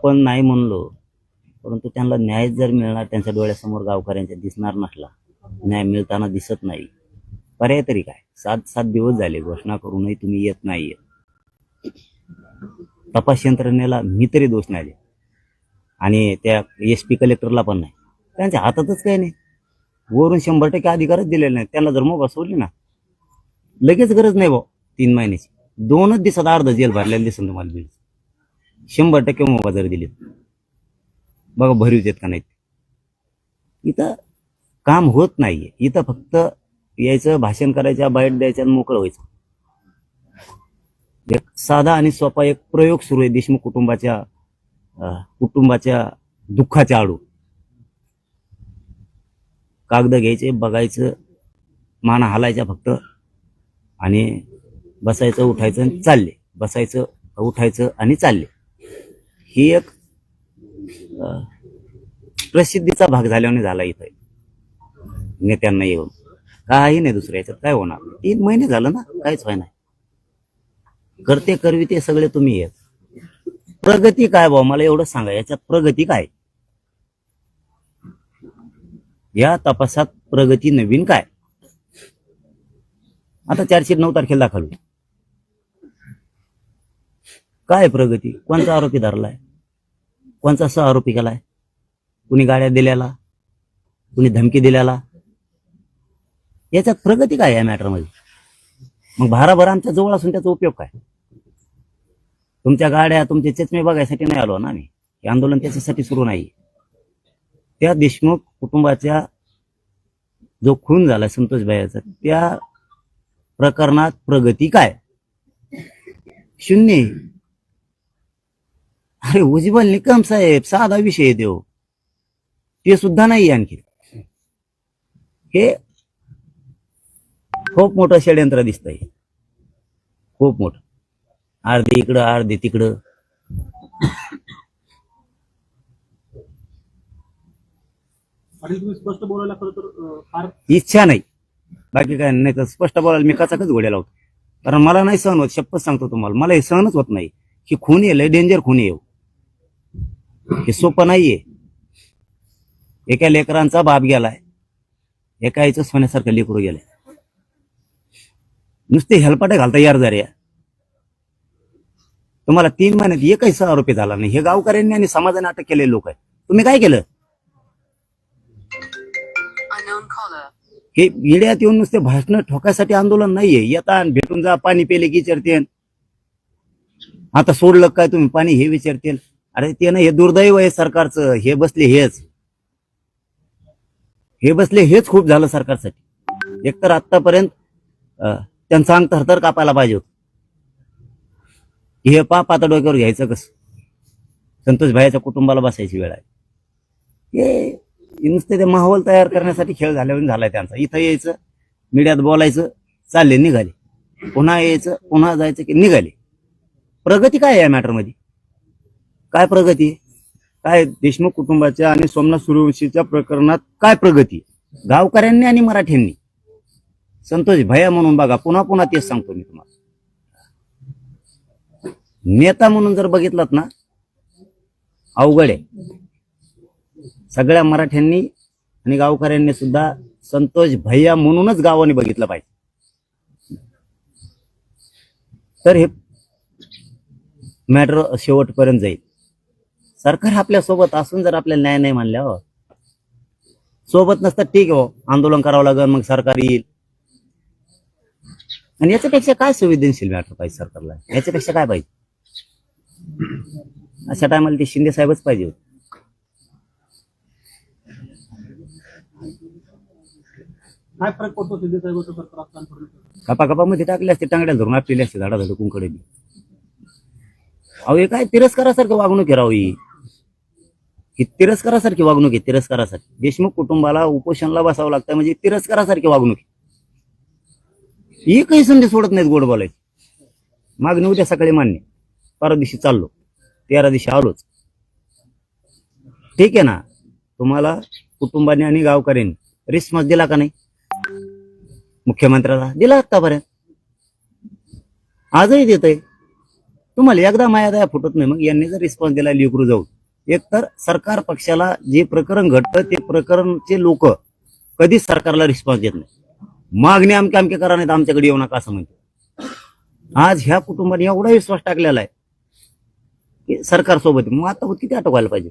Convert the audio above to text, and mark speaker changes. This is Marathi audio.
Speaker 1: आपण नाही म्हणलो परंतु त्यांना न्याय जर मिळणार त्यांच्या डोळ्यासमोर गावकऱ्यांच्या दिसणार नसला न्याय मिळताना दिसत नाही. पर्याय तरी काय? सात सात दिवस झाले घोषणा करूनही तुम्ही येत नाहीये. तपास यंत्रणेला मी तरी दोष नाही आणि त्या एस पी कलेक्टरला पण नाही. त्यांच्या हातातच काही नाही. वरून शंभर टक्के अधिकारच दिलेले नाही त्यांना जर मोबा सोडली ना लगेच गरज नाही भाऊ तीन महिन्याची. दोनच दिवसात अर्ध जेल भरलेलं दिसेल तुम्हाला बिल. शंभर टक्के मोबा जर दिले बघा भरीव देत का नाहीत. इथं काम होत नाहीये. इथं फक्त यायचं भाषण करायचं बाईट द्यायचं आणि मोकळं व्हायचं. एक साधा आणि सोपा एक प्रयोग सुरू आहे देशमुख कुटुंबाच्या कुटुंबाच्या दुःखाच्या आडू. कागद घ्यायचे बघायचं माना हलायच्या फक्त. आणि बसायचं उठायचं आणि चालले. बसायचं उठायचं आणि चालले. ही एक प्रसिद्धीचा भाग झाल्याने झाला इथं. नेत्यांना येऊन. काही नाही दुसऱ्या याच्यात. काय होणार? तीन महिने झालं ना? काहीच व्हाय नाही करते करवी ते सगळे तुम्ही येत. प्रगती काय भाऊ? मला एवढं सांगा. याच्यात प्रगती काय? या तपासात प्रगती नवीन काय? आता चारशे नऊ तारखेला दाखल काय प्रगती? कोणचा आरोपी धरलाय? कोणचा सह आरोपी केलाय? कुणी गाड्या दिल्याला? कुणी धमकी दिल्याला? याच्यात प्रगती काय या मॅटरमध्ये मग भाराभर आमच्या जवळ असून त्याचा उपयोग काय? तुमच्या गाड्या तुमचे चेचमे बघायसाठी नाही आलो ना आम्ही. हे आंदोलन त्याच्यासाठी सुरू नाही. त्या देशमुख कुटुंबाच्या जो खून झाला संतोष भाईचा त्या प्रकरणात प्रगती काय? शून्य अरे उजिबल निकम साहेब साधा विषय आहे देव. ते सुद्धा नाही आणखी. हे खूप मोठं षडयंत्र दिसतंय. खूप मोठं. अर्धे इकडं अर्धे तिकडं.
Speaker 2: स्पष्ट बोलायला खरं तर फार
Speaker 1: इच्छा नाही. बाकी काय नाही तर स्पष्ट बोलायला मी कचाकच घोड्या लावतो कारण मला नाही सहन होत शपथ सांगतो तुम्हाला. मला हे सहनच होत नाही ही खून आहे लय डेंजर खून येऊ हे सोपं नाहीये. एका लेकरांचा बाप गेलाय एका आईचं सोन्यासारखं लेकरू गेलंय. नुसते हेलपाटे घालता यार जऱ्या. तुम्हाला तीन महिन्यात एकही सह आरोपी झाला नाही. हे गावकऱ्यांनी आणि समाजाने अटक केलेले लोक आहे तुम्ही काय केलं. हे येड्यात येऊन नुसते भाषण ठोकायसाठी आंदोलन नाहीये. येता भेटून जा पाणी पेले की विचारतील आता सोडलं काय तुम्ही? पाणी हे विचारतील अरे ते ना हे दुर्दैव आहे सरकारचं हे बसले हेच. हे बसले हेच खूप झालं सरकारसाठी. एकतर आतापर्यंत त्यांचा त्यांचं अंग थरथर कापायला पाहिजे होतं. हे पाप आता डोक्यावर घ्यायचं कसं? संतोष भाईच्या कुटुंबाला बसायची वेळ आहे. हे नुसते ते माहोल तयार करण्यासाठी खेळ झाल्यावर झालाय त्यांचा. इथं यायचं मीडियात बोलायचं चालले निघाले. पुन्हा यायचं पुन्हा जायचं की निघाले. प्रगती काय आहे या मॅटरमध्ये? काय प्रगती? काय देशमुख कुटुंबाच्या आणि सोमनाथ सूर्यवंशीच्या प्रकरणात काय प्रगती? गावकऱ्यांनी आणि मराठ्यांनी? संतोष भया म्हणून बघा पुन्हा पुन्हा तेच सांगतो मी तुम्हाला. नेता म्हणून जर बघितलात ना अवघड आहे. सगळ्या मराठ्यांनी आणि गावकऱ्यांनी सुद्धा संतोष भैया म्हणूनच गावाने बघितलं पाहिजे. तर हे मॅटर शेवटपर्यंत जाईल. सरकार आपल्यासोबत असून जर आपल्याला न्याय नाही मानल्यावर सोबत नसतं ठीक हो. आंदोलन करावं लागेल मग सरकार येईल. आणि याच्यापेक्षा काय संवेदनशील मॅटर पाहिजे सरकारला? याच्यापेक्षा काय पाहिजे? अशा टायमाला ते शिंदे साहेबच पाहिजे होते.
Speaker 2: काय फरक पडतो थोडं?
Speaker 1: कपा कपामध्ये टाकले असते टांगड्या धरून आपलेले असते झाडा झाड कुंकडे अहो हे काय तिरस्कारासारखं वागणूक आहे राव ही तिरस्कारासारखी वागणूक आहे तिरस्कारासारखी. देशमुख कुटुंबाला उपोषणला बसावं लागतं म्हणजे तिरस्कारासारखी वागणूक आहे. एकही संधी सोडत नाहीत गोड बोलायची. मागणी उद्या सकाळी मान्य परवा दिवशी चाललो. तेरा दिवशी आलोच. ठीक आहे ना? तुम्हाला कुटुंबाने आणि गावकऱ्यांनी रिस्पॉन्स दिला का नाही? मुख्यमंत्र्याला दिला आतापर्यंत. आजही देत आहे तुम्हाला एकदा माया दया फुटत नाही मग यांनी जर रिस्पॉन्स दिला लिकरू जाऊ. एकतर सरकार पक्षाला जे प्रकरण घडतं ते प्रकरणचे लोक कधीच सरकारला रिस्पॉन्स देत नाही मागणी अमके आमके करा नाही तर आमच्याकडे येऊ नका असं म्हणते आज ह्या कुटुंबाने एवढा विश्वास टाकलेला आहे की सरकार सोबत मग आता किती आटोकायला पाहिजे?